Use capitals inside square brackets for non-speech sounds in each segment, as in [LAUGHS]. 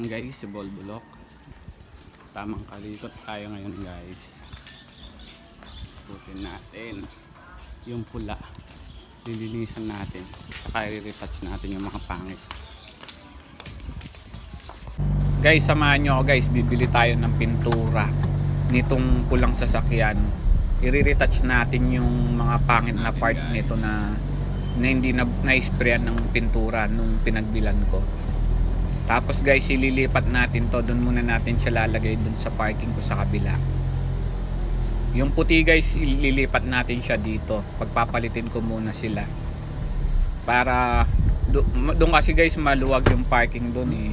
Yan guys, si Boldulok. Tamang kalikot tayo ngayon guys. Putin natin yung pula. Lilinisan natin. Saka i-retouch natin yung mga pangit. Guys, samahan nyo ako guys. Bibili tayo ng pintura nitong pulang sasakyan. I-retouch natin yung mga pangit na part nito na na hindi na na-sprayan ng pintura nung pinagbilan ko. Tapos guys, ililipat natin to. Doon muna natin siya lalagay doon sa parking ko sa kabila. Yung puti guys, ililipat natin siya dito. Pagpapalitin ko muna sila. Para do- doon kasi guys maluwag yung parking doon eh.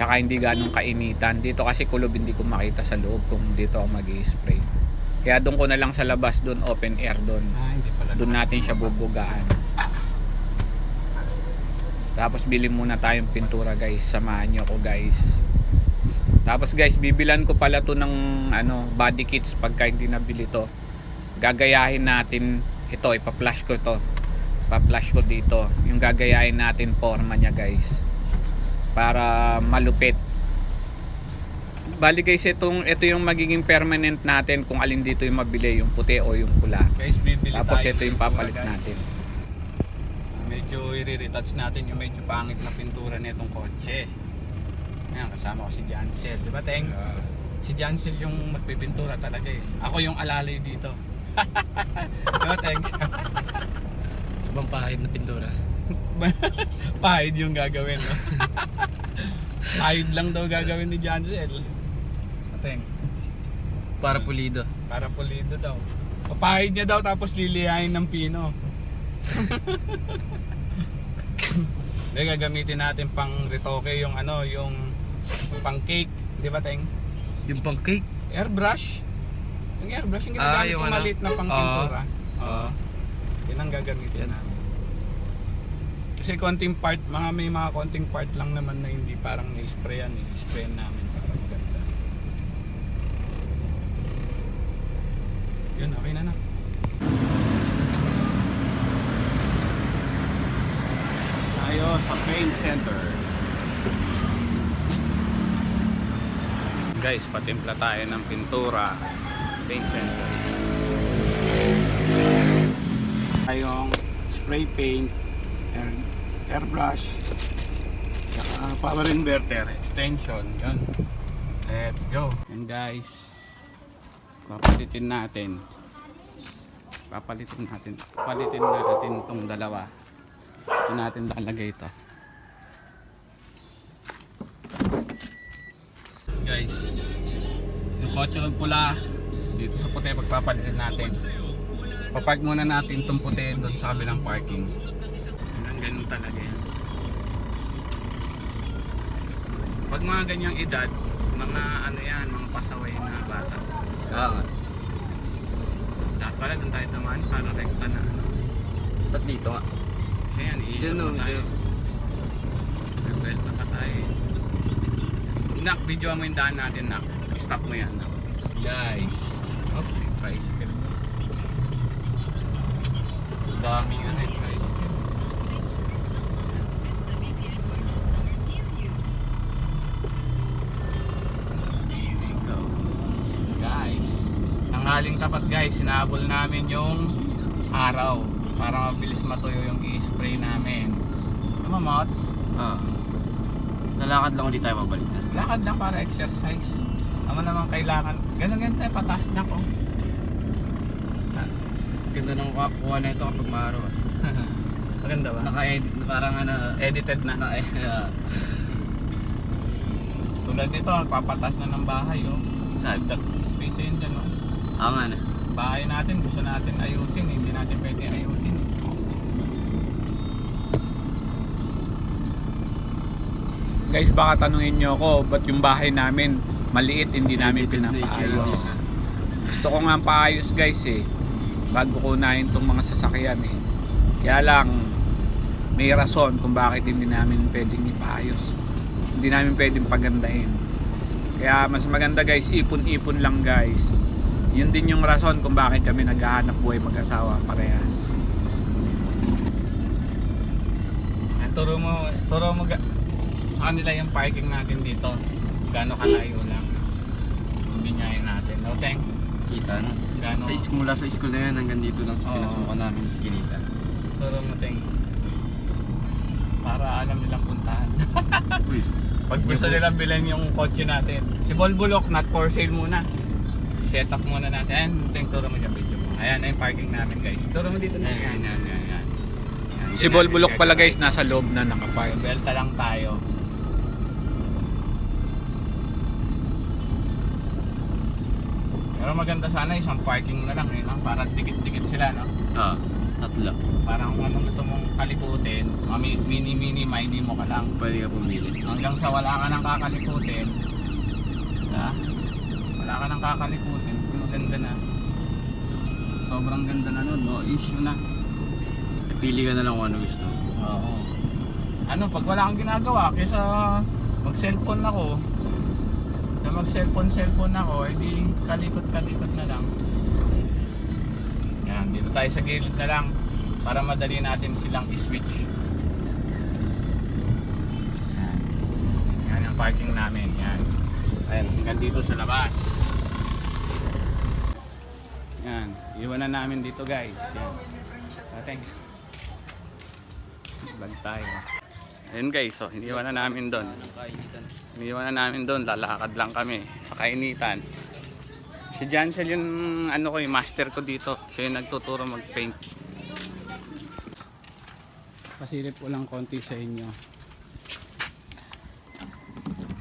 Tsaka hindi ganong kainitan. Dito kasi kulob hindi ko makita sa loob kung dito ako mag spray Kaya doon ko na lang sa labas doon, open air doon. Ah. Doon natin siya bubugaan. Tapos bili muna tayong pintura guys. Samahan nyo ako guys. Tapos guys, bibilan ko pala to ng ano, body kits pagka hindi nabili to. Gagayahin natin ito, ipa-flash ko to. Pa-flash ko dito. Yung gagayahin natin forma niya guys. Para malupit. Bali guys, itong, ito yung magiging permanent natin kung alin dito yung mabili, yung puti o yung pula. Guys, bibili Tapos tayo ito yung papalit guys. natin. Medyo i-retouch natin yung medyo pangit na pintura nitong kotse. Ayan, kasama ko si Jansel. Di ba, Teng? Si Jansel yung magpipintura talaga eh. Ako yung alalay dito. [LAUGHS] Di ba, Teng? Ibang pahid na pintura. [LAUGHS] Pahid yung gagawin. No? [LAUGHS] Pahid lang daw gagawin ni Jansel. Teng, Para pulido. para pulido daw. Papahid niya daw tapos liliyahin ng pino. Hindi, gagamitin natin pang retoke yung ano, yung pang cake. Di ba, Teng? Yung pang cake. Airbrush. Yung airbrush, yung Ah, ginagamit yung yung ano? maliit na pang Oo. pintura. Oo. Yun ang gagamitin Yan. namin. Kasi konting part, mga may mga konting part lang naman na hindi parang na-sprayan eh. Sprayan namin para maganda. Yun, okay na na. Tayo sa paint center. Guys, patimpla tayo ng pintura. Paint center. Tayong spray paint, air, airbrush, saka power inverter, extension, yun. Let's go. And guys, papalitin natin. Papalitin natin. Papalitin natin itong dalawa. Ito natin lalagay ito. Guys, yung kotse ng pula, dito sa puti pagpapalitin natin. Papark muna natin itong puti doon sa kabilang parking. Ang ganun talaga yan. Pag mga ganyang edad, mga ano yan, mga pasaway na bata. Kaya nga. Dapat pala doon tayo dumaan para rekta na ano. Ba't dito nga? Kasi yan, Diyan no, tayo. diyan. May belt na pa tayo. Nak, video mo yung daan natin, Nak. Stop mo yan, Nak. Guys, Okay, tricycle. Daming ano eh. Tricycle. Guys, tanghaling tapat guys, sinabol namin yung araw para mabilis matuyo yung i-spray namin. Tama, Mots? Ah. Nalakad lang ulit tayo mabalik na. Lakad lang para exercise. Ama naman kailangan. Ganun ganun tayo, patas na ko. Ganda ng kuha na ito kapag maaraw. ah. [LAUGHS] Maganda ba? Naka-edit, parang ano, Edited na. na, uh, [LAUGHS] Tulad nito, papatas na ng bahay, oh. saan? Dagdag space yun dyan, oh. Ah nga na. Bahay natin, gusto natin ayusin, hindi natin pwede ayusin. Guys, baka tanungin nyo ako, ba't yung bahay namin maliit, hindi namin pinapaayos. Gusto ko nga paayos guys eh, bago ko unahin itong mga sasakyan eh. Kaya lang, may rason kung bakit hindi namin pwedeng ipaayos. Hindi namin pwedeng pagandahin. Kaya mas maganda guys, ipon-ipon lang guys. Yun din yung rason kung bakit kami naghahanap buhay mag-asawa parehas. Yan, turo mo, turo mo, ga- sa kanila yung parking natin dito. Gano'ng kalayo lang. Yung binyahin natin. No, Teng? Kita no? Gano'n? Sa school, mula sa school na yan, hanggang dito lang sa Oo. pinasukan namin sa Ginita. Turo mo, Teng. Para alam nilang puntahan. Uy, [LAUGHS] Pag gusto nilang bilhin yung kotse natin. Si Volvolok, not for sale muna. Set up muna natin. Ayan, Teng, turo mo dyan video mo. Ayan, ayan yung parking namin guys. Turo mo dito na. Ayan, ayan, ayan. ayan. Ayan, Si dyan Volbulok natin pala guys, nasa loob na nakapark. Belta lang tayo. Pero maganda sana isang parking na lang eh, no? Para dikit-dikit sila, no? ah, tatlo. Para kung anong gusto mong kaliputin, mami- mini-mini, mini mo ka lang. Pwede ka pumili. Hanggang sa wala ka nang kakaliputin, ha? Wala ka nang kakaliputin, maganda na. Sobrang ganda na nun, no issue na. Pili ka na lang kung ano gusto. Oo. Ano, pag wala kang ginagawa, kaysa mag-cellphone ako, na mag-cellphone-cellphone ako, edi kalikot-kalikot na lang. Yan, dito tayo sa gilid na lang para madali natin silang i-switch. Yan. Yan ang parking namin, yan. Ayan, hanggang dito sa labas. Yan, iwanan namin dito guys. Yan. Ah, thanks. Vlog tayo. Ayun guys, so iniwan na namin doon. Anong kainitan? Iniwan na namin doon, lalakad lang kami sa kainitan. Si Jansel yung ano ko, yung master ko dito. Siya yung nagtuturo mag-paint. Pasilip ko lang konti sa inyo.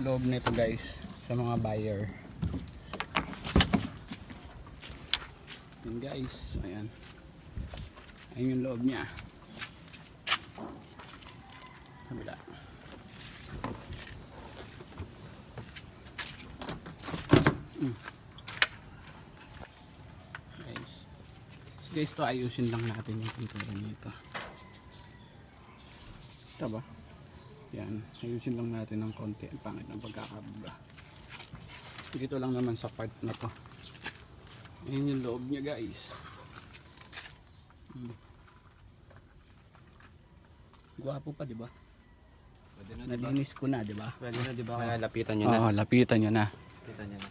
Loob nito guys, sa mga buyer. Yan guys, ayan. Ayan yung loob niya. Kabila. guys. So guys, to ayusin lang natin yung pintura nito. Ito ba? Yan, ayusin lang natin ng konti. Ang pangit ng pagkakabuga. Dito lang naman sa part na to. Ayan yung loob niya guys. Hmm. Gwapo pa, di ba? Pwede na, di ba? Nalinis ko na, di ba? Pwede na, di ba? Kaya lapitan nyo na. Oo, lapitan nyo na. Lapitan nyo na.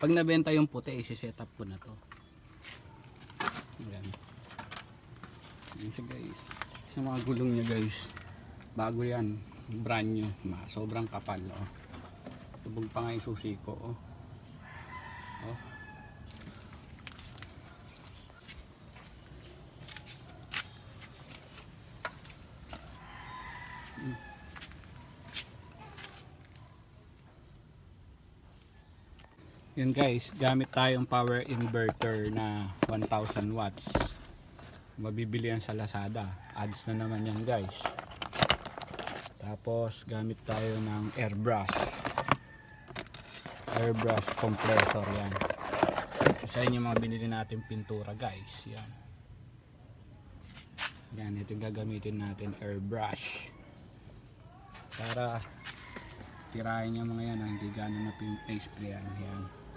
Pag nabenta yung puti, isi-set up ko na to. Ayan. Ayan siya guys. Sa mga gulong niya guys. Bago yan. Brand new. Sobrang kapal. Oh. Tubog pa nga yung susi ko. Oh. Yun guys, gamit tayong power inverter na 1000 watts. Mabibili yan sa Lazada. Ads na naman yan guys. Tapos gamit tayo ng airbrush. Airbrush compressor yan. Sa inyo mga binili natin pintura guys. Yan. Yan, ito yung gagamitin natin airbrush. Para tirahin yung mga yan, ah, hindi gano'n na pin-sprayan. Yan. Yan.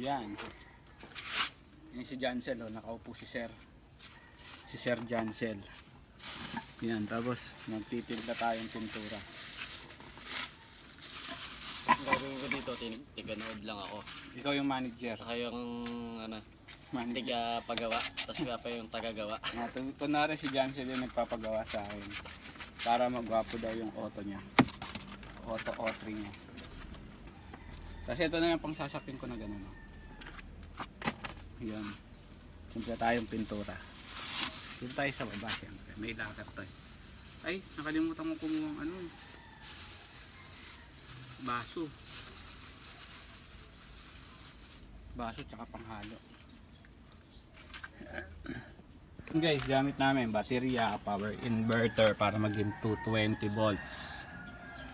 Yan si Jansel, oh. nakaupo si Sir. Si Sir Jansel. Yan, tapos magtitilda tayong pintura. Ang gagawin ko dito, tin- tiganood lang ako. Ikaw yung manager. Saka yung, ano, Manager. tiga pagawa. Tapos ka pa yung tagagawa. [LAUGHS] Ah, tu- kunwari si Jansel yung nagpapagawa sa akin. Para magwapo daw yung auto niya. Auto O3 niya. Kasi ito na yung pang sasapin ko na gano'n. Oh. Yan. Kumpla tayong pintura. Dito tayo sa baba siyempre. May lakad eh. Ay, nakalimutan ko kumuha ng ano. Baso. Baso tsaka panghalo. Guys, gamit namin baterya, power inverter para maging 220 volts.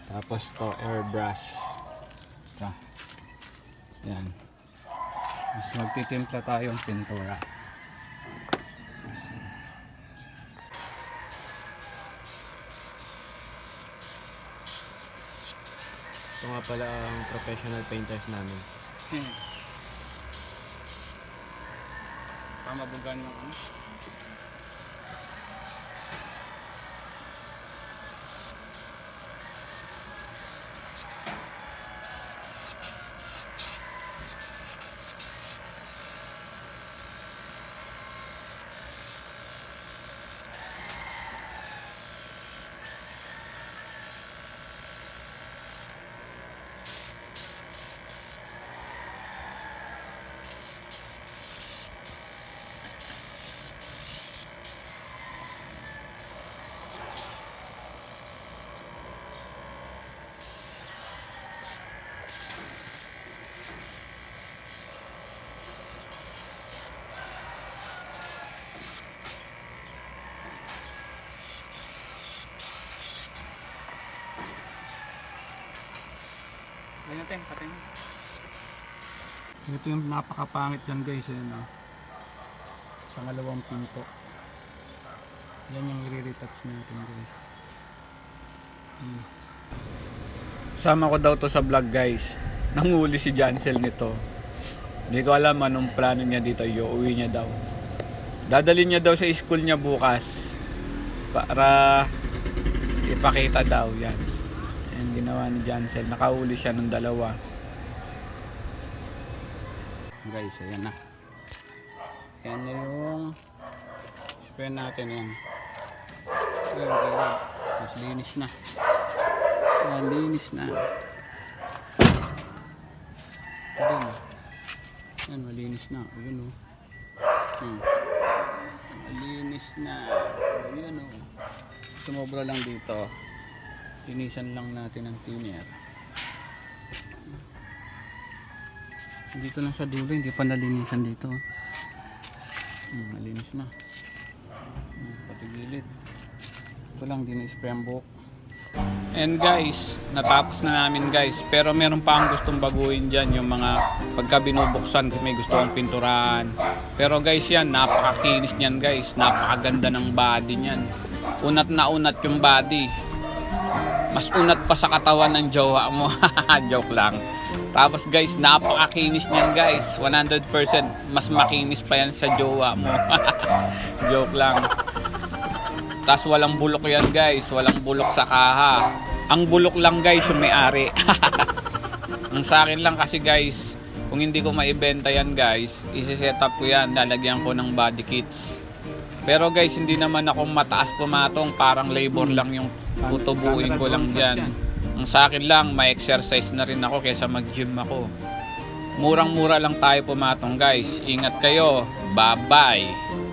Tapos to airbrush. Ito. Yan. Mas magtitimpla tayong pintura. Ito nga pala ang professional painters namin. Pamabugan ng ano. Natin, patin. Ito yung napakapangit yan guys. Yan, oh. Pangalawang pinto. Yan yung i-retouch natin guys. Hmm. Sama ko daw to sa vlog guys. Nanguli si Jansel nito. Hindi ko alam anong plano niya dito. Iuwi niya daw. Dadalhin niya daw sa school niya bukas. Para ipakita daw yan. Ginawa ni Jansel. Nakahuli siya ng dalawa. Guys, ayan na. Yan na yung spare natin yan. Ayan, ayan. Mas linis na. Ayan, linis na. Din. Ayan, malinis na. Ayan o. Ayan. Malinis na. Ayan o. Sumobra lang dito. Linisan lang natin ang tiner. Dito lang sa dulo, hindi pa nalinisan dito. Hmm, malinis na. Hmm, pati gilid. Ito lang, di na-spray ang buhok. And guys, natapos na namin guys. Pero meron pa ang gustong baguhin dyan. Yung mga pagka binubuksan may gusto kong pinturahan. Pero guys yan, napakakinis niyan guys. Napakaganda ng body niyan. Unat na unat yung body. Mas unat pa sa katawan ng jowa mo. [LAUGHS] Joke lang. Tapos guys, napakakinis niyan guys. 100% mas makinis pa yan sa jowa mo. [LAUGHS] Joke lang. Tapos walang bulok yan guys, walang bulok sa kaha. Ang bulok lang guys yung may-ari. [LAUGHS] Ang sa akin lang kasi guys, kung hindi ko maibenta yan guys, isi-set up ko yan, lalagyan ko ng body kits. Pero guys, hindi naman ako mataas pumatong, parang labor lang yung tutubuin ko lang dyan. Ang sa akin lang, may exercise na rin ako kaysa mag-gym ako. Murang-mura lang tayo pumatong guys. Ingat kayo. Bye-bye.